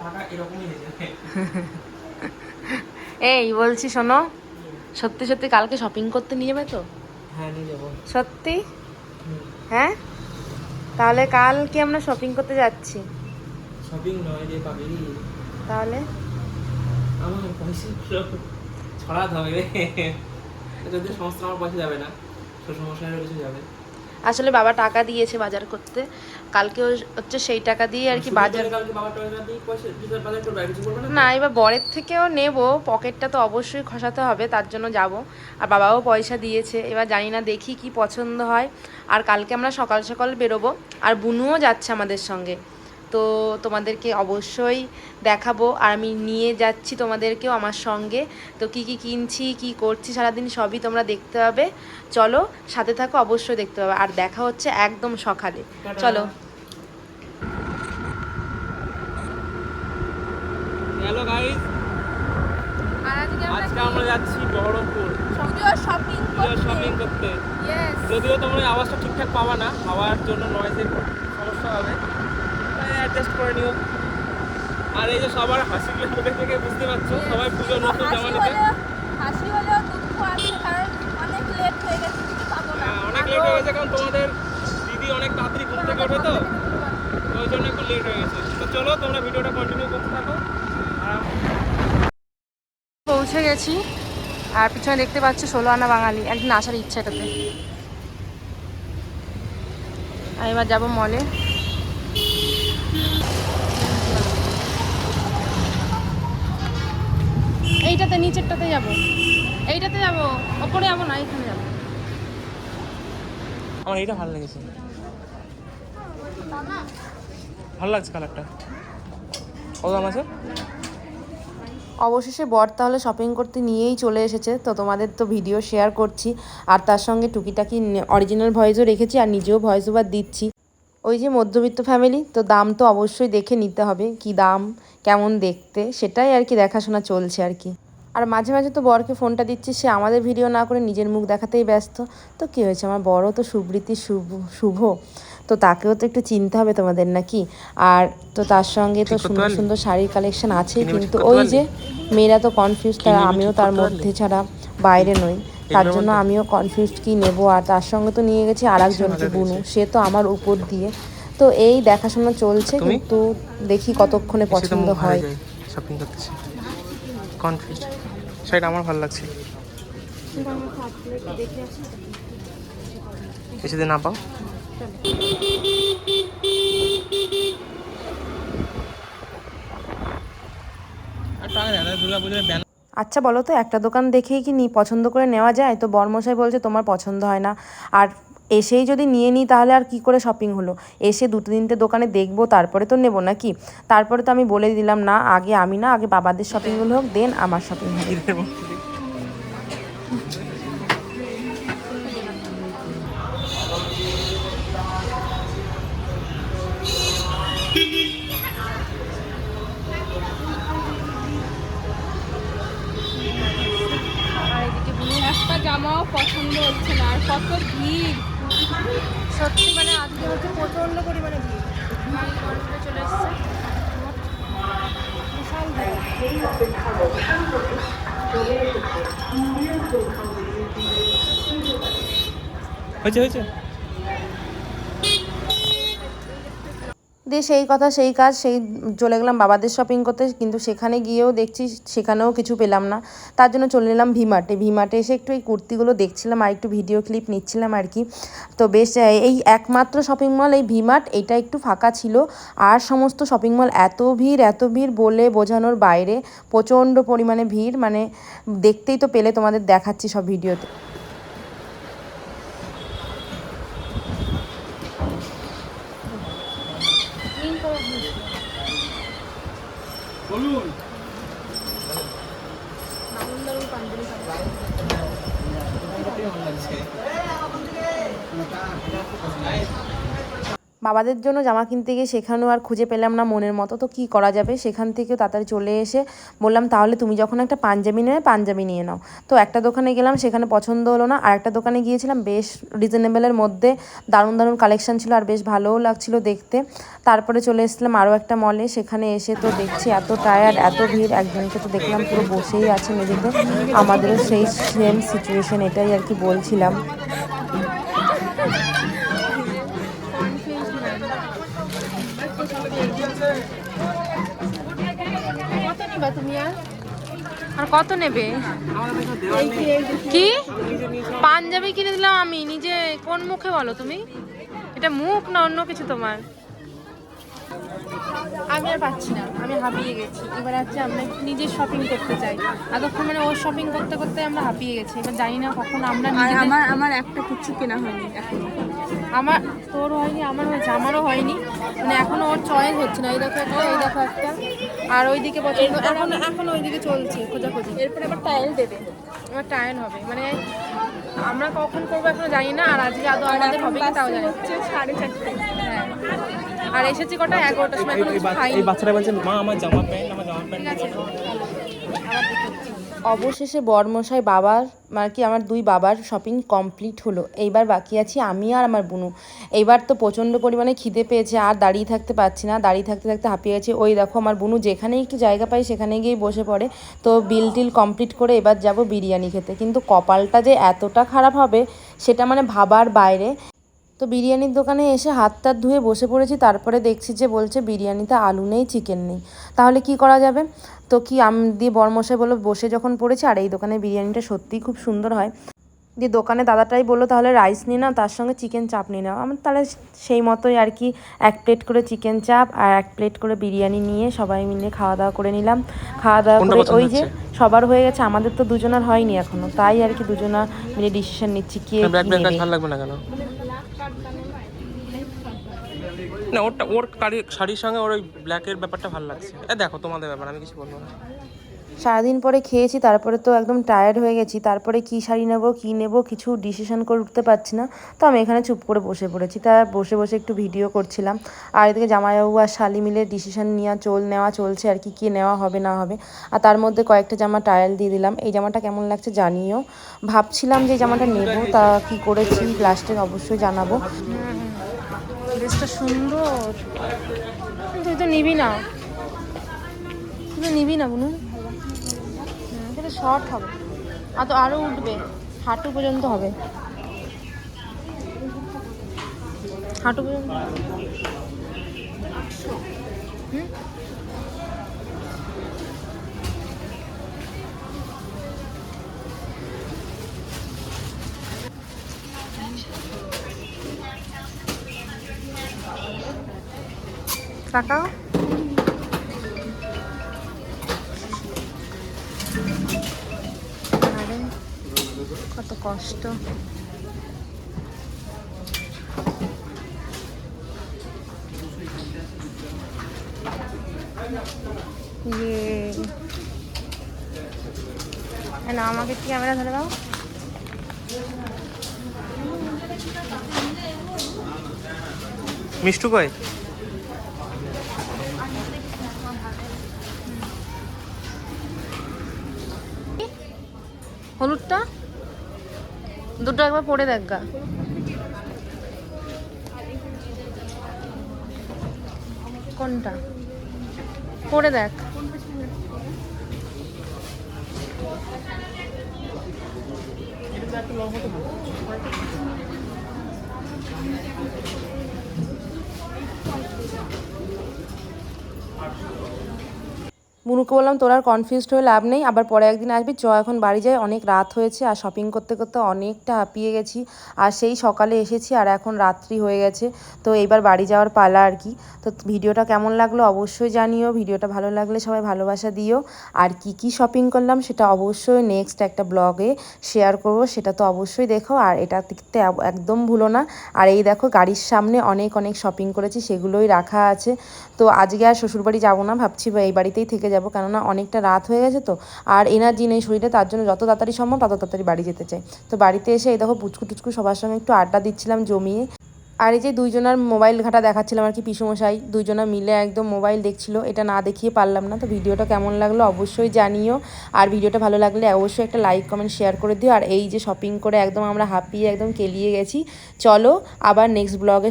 এই বলছি শোনো সত্যি সত্যি কালকে শপিং করতে নিয়ে যাবে তো? হ্যাঁ নিয়ে যাব। সত্যি? হ্যাঁ? তাহলে কালকে আমরা শপিং করতে যাচ্ছি। শপিং নয় রে পাবি তাহলে? আমার পয়সা ছড়াতে হবে রে। যদি সমস্ত আমার পয়সা যাবে না। শ্বশুরমশাইয়েরও কিছু যাবে। আসলে বাবা টাকা দিয়েছে বাজার করতে। কালকে হচ্ছে সেই টাকা দিয়ে আর কি বাজার না এবার বরের থেকেও নেব পকেটটা তো অবশ্যই খসাতে হবে তার জন্য যাব। আর বাবাও পয়সা দিয়েছে এবার জানি না দেখি কি পছন্দ হয়। আর কালকে আমরা সকাল সকাল বেরোবো আর বুনুও যাচ্ছে আমাদের সঙ্গে। তো তোমাদেরকে অবশ্যই দেখাবো আর আমি নিয়ে যাচ্ছি তোমাদেরকেও আমার সঙ্গে। তো কি কি কিনছি কি করছি সারাদিন সবই তোমরা দেখতে পাবে। চলো সাথে থাকো অবশ্যই দেখতে পাবে। আর দেখা হচ্ছে একদম সকালে। চলো। Hello guys. আর আজকে আজকে আমরা যাচ্ছি বহরমপুর। শপিং শপিং করতে। যদিও তোমরা আওয়াজটা ঠিকঠাক পাবা না হাওয়ার জন্য নয়েজের সমস্যা হবে। অ্যাডজাস্ট করে নিও। আর এই যে সবার হাসিগুলো মুখে থেকে বুঝতে পারছ সবাই পুজো নতুন জামা নিতে। হাসি হলেও দুঃখ আছে কারণ অনেক লেট হয়ে গেছে কিছু পাবো না। হ্যাঁ, অনেক লেট হয়ে গেছে কারণ তোমাদের দিদি অনেক তাড়াতাড়ি ঘুম থেকে ওঠে তো। ওই জন্য একটু লেট হয়ে গেছে। তো চলো তোমরা ভিডিওটা কন্টিনিউ করতে থাকো। পৌঁছে গেছি আর পিছনে দেখতে পাচ্ছি ষোলো আনা বাঙালি একদিন আসার ইচ্ছা এটাতে। আর এবার যাব মলে এইটাতে নিচেরটাতে যাব। এইটাতে যাব ওপরে যাব না এখানে যাব। আমার এইটা ভালো লেগেছে। ভালো লাগছে কালারটা। কত দাম আছে? অবশেষে বর তাহলে শপিং করতে নিয়েই চলে এসেছে তো তোমাদের তো ভিডিও শেয়ার করছি। আর তার সঙ্গে টুকিটাকি অরিজিনাল ভয়েসও রেখেছি আর নিজেও ভয়েস ওভার দিচ্ছি। ওই যে মধ্যবিত্ত ফ্যামিলি তো দাম তো অবশ্যই দেখে নিতে হবে কি দাম কেমন দেখতে সেটাই আর কি দেখাশোনা চলছে আর কি। আর মাঝে মাঝে তো বরকে ফোনটা দিচ্ছি সে আমাদের ভিডিও না করে নিজের মুখ দেখাতেই ব্যস্ত। তো কী হয়েছে আমার বড় তো সুবৃত্তি শুভ শুভ তো তাকেও তো একটু চিনতে হবে তোমাদের নাকি? আর তো তার সঙ্গে তো সুন্দর সুন্দর শাড়ির কালেকশন ঠিক কিন্তু ওই যে মেয়েরা তো কনফিউজ তার আমিও তার মধ্যে ছাড়া বাইরে নই। তার জন্য আমিও কনফিউজ কি নেব? আর তার সঙ্গে তো নিয়ে গেছি আর একজনকে বুনু। সে তো আমার উপর দিয়ে। তো এই দেখাশোনা চলছে? কিন্তু দেখি কতক্ষণে পছন্দ হয়। শপিং করতেছি। কনফিউজ সেটা আমার ভালো লাগছে। কিছুদিন না পাও দুর্গা পুজোর ব্যানার আচ্ছা বলো তো, একটা দোকান দেখেই কি নি পছন্দ করে নেওয়া যায়? তো বর্মশাই বলছে, তোমার পছন্দ হয় না। আর এসেই যদি নিয়ে নিই তাহলে আর কি করে শপিং হলো? এসে দুটো তিনটে দোকানে দেখব, তারপরে তো নেব নাকি? তারপরে তো আমি বলে দিলাম, না, আগে আমি না, আগে বাবাদের শপিংগুলো হোক দেন আমার শপিং হবে কত ভিড়। সত্যি মানে আজকে হচ্ছে প্রচণ্ড পরিমাণে ভিড়। চলে এসছে হয়েছে হয়েছে। দিয়ে সেই কথা, সেই কাজ, সেই চলে গেলাম বাবাদের শপিং করতে। কিন্তু সেখানে গিয়েও দেখছি, সেখানেও কিছু পেলাম না। তার জন্য চলে এলাম ভিমার্টে। ভিমার্টে এসে একটু এই কুর্তিগুলো দেখছিলাম আর একটু ভিডিও ক্লিপ নিচ্ছিলাম আর কি। তো বেশ এই একমাত্র শপিং মল এই ভিমার্ট, এটা একটু ফাঁকা ছিল। আর সমস্ত শপিং মল এত ভিড় এত ভিড় বলে বোঝানোর বাইরে প্রচণ্ড পরিমাণে ভিড়। মানে দেখতেই তো পেলে তোমাদের দেখাচ্ছি সব ভিডিওতে বলুন। বাবাদের জন্য জামা কিনতে গিয়ে সেখানেও আর খুঁজে পেলাম না মনের মতো। তো কি করা যাবে? সেখান থেকেও তাড়াতাড়ি চলে এসে বললাম, তাহলে তুমি যখন একটা পাঞ্জাবি নেবে, পাঞ্জাবি নিয়ে নাও। তো একটা দোকানে গেলাম, সেখানে পছন্দ হলো না। আর একটা দোকানে গিয়েছিলাম, বেশ রিজনেবলের মধ্যে দারুণ দারুণ কালেকশন ছিল আর বেশ ভালোও লাগছিল দেখতে। তারপরে চলে এসেছিলাম আরও একটা মলে সেখানে এসে তো দেখছি এত টায়ার্ড এত ভিড়। একজনকে তো দেখলাম পুরো বসেই আছে মেঝেতে। আমাদেরও সেই সেম সিচুয়েশন এটাই আর কি বলছিলাম। আর কত নেবে? কি? পাঞ্জাবি কিনে দিলাম আমি, নিজে কোন মুখে বলো তুমি? এটা মুখ না অন্য কিছু তোমার? আমি আর পাচ্ছি না আমি হাঁপিয়ে গেছি। এবার হচ্ছে আমরা নিজে শপিং করতে চাই। এতক্ষণ মানে ওর শপিং করতে করতে আমরা হাঁপিয়ে গেছি। এবার জানি না কখন আমরা আমার আমার একটা কিচ্ছু কেনা হয়নি এখনও। আমার তোর হয়নি আমার হয়েছে আমারও হয়নি। মানে এখনও ওর চয়েস হচ্ছে না। এই দেখো একটা এই দেখো একটা। আর ওইদিকে পছন্দ এখন এখন ওইদিকে চলছে খোঁজাখুঁজি। এরপরে আবার টাইল দেবে। আমার টায়ার হবে। মানে আমরা কখন করব এখনও জানি না। আর আজকে আদৌ আমাদের হবে তাও জানি হচ্ছে সাড়ে চারটে। হ্যাঁ। আর এসেছি কটা? এগারোটার সময় এখন কিছু খাইনি। এই বাচ্চারা বলছে মা আমার জামা প্যান্ট আমার জামা প্যান্ট অবশেষে বরমশাই বাবার মানে কি আমার দুই বাবার শপিং কমপ্লিট হলো। এইবার বাকি আছি আমি আর আমার বুনু। এইবার তো প্রচণ্ড পরিমাণে খিদে পেয়েছে আর দাঁড়িয়ে থাকতে পারছি না দাঁড়িয়ে থাকতে থাকতে হাঁপিয়ে গেছে। ওই দেখো আমার বুনু যেখানে একটু জায়গা পাই সেখানে গিয়েই বসে পড়ে। তো বিল টিল কমপ্লিট করে এবার যাব বিরিয়ানি খেতে। কিন্তু কপালটা যে এতটা খারাপ হবে সেটা মানে ভাবার বাইরে। তো বিরিয়ানির দোকানে এসে হাত টাত ধুয়ে বসে পড়েছি তারপরে দেখছি যে বলছে বিরিয়ানিতে আলু নেই চিকেন নেই। তাহলে কি করা যাবে? তো কি আম দিয়ে বরমশাই বলল বসে যখন পড়েছি আর এই দোকানে বিরিয়ানিটা সত্যিই খুব সুন্দর হয়। দিয়ে দোকানে দাদাটাই বলল তাহলে রাইস নিয়ে নাও তার সঙ্গে চিকেন চাপ নিয়ে নাও। আমার তাহলে সেই মতোই আর কি এক প্লেট করে চিকেন চাপ আর এক প্লেট করে বিরিয়ানি নিয়ে সবাই মিলে খাওয়া দাওয়া করে নিলাম। খাওয়া দাওয়া করে ওই যে সবার হয়ে গেছে আমাদের তো দুজনের হয়নি এখনও তাই আর কি দুজনা মিলে ডিসিশন নিচ্ছি কে নেবে। না, ওরটা, ওর শাড়ির সঙ্গে ওর ওই ব্ল্যাকের ব্যাপারটা ভালো লাগছে। দেখো, তোমাদের ব্যাপার, আমি কিছু বলব না। সারাদিন পরে খেয়েছি, তারপরে তো একদম টায়ার্ড হয়ে গেছি। তারপরে কি শাড়ি নেব, কি নেব, কিছু ডিসিশন করে উঠতে পারছি না। তো আমি এখানে চুপ করে বসে পড়েছি। তা বসে বসে একটু ভিডিও করছিলাম। আর এদিকে জামাইবাবু আর শালি মিলে ডিসিশন নেওয়া, চল নেওয়া চলছে আর কি, কী নেওয়া হবে, না হবে। আর তার মধ্যে কয়েকটা জামা ট্রায়াল দিয়ে দিলাম। এই জামাটা কেমন লাগছে জানিও। ভাবছিলাম যে জামাটা নেব, তা কি করেছি লাস্টে অবশ্যই জানাব। ড্রেসটা সুন্দর। তুই তো নিবি না। তুই তো নিবি না, বুনু। এটা শর্ট হবে। আর তো আরও উঠবে। হাঁটু পর্যন্ত হবে। হাঁটু পর্যন্ত হুম? আরে কত কষ্ট। ইয়ে। না আমাকে একটু ক্যামেরা ধরে দাও। মিষ্টু কই? দুটো পরে দেখ গা। কোনটা? পরে দেখ। বুনুকে বললাম, তোর আর কনফিউজড হয়ে লাভ নেই, আবার পরে একদিন আসবি। চ, এখন বাড়ি যাই। অনেক রাত হয়েছে আর শপিং করতে করতে অনেকটা হাঁপিয়ে গেছি। আর সেই সকালে এসেছি আর এখন রাত্রি হয়ে গেছে। তো এইবার বাড়ি যাওয়ার পালা আর কি। তো ভিডিওটা কেমন লাগল অবশ্যই জানিও। ভিডিওটা ভালো লাগলে সবাই ভালোবাসা দিও। আর কি কি শপিং করলাম সেটা অবশ্যই নেক্সট একটা ব্লগে শেয়ার করব। সেটা তো অবশ্যই দেখো। আর এটা দেখতে একদম ভুলো না। আর এই দেখো গাড়ির সামনে অনেক অনেক শপিং করেছি, সেগুলোই রাখা আছে। তো আজকে আর শ্বশুরবাড়ি যাব না, ভাবছি এই বাড়িতেই থেকে যাব, কেননা অনেকটা রাত হয়ে গেছে তো। আর এনার্জি নেই শরীরে, তার জন্য যত তাড়াতাড়ি সম্ভব তত তাড়াতাড়ি বাড়ি যেতে চাই। তো বাড়িতে এসে এই দেখো পুচকু টুচকু সবার সঙ্গে একটু আড্ডা দিচ্ছিলাম, জমিয়ে। আর এই যে দুইজনার মোবাইল ঘাটা দেখাচ্ছিলাম আর কি পিসমশাই, দুইজনা মিলে একদম মোবাইল দেখছিল, এটা না দেখিয়ে পারলাম না। তো ভিডিওটা কেমন লাগল অবশ্যই জানিও। আর ভিডিওটা ভালো লাগলে অবশ্যই একটা লাইক কমেন্ট শেয়ার করে দিও। আর এই যে শপিং করে একদম আমরা হাঁপিয়ে একদম কেলিয়ে গেছি। চলো আবার নেক্সট ব্লগে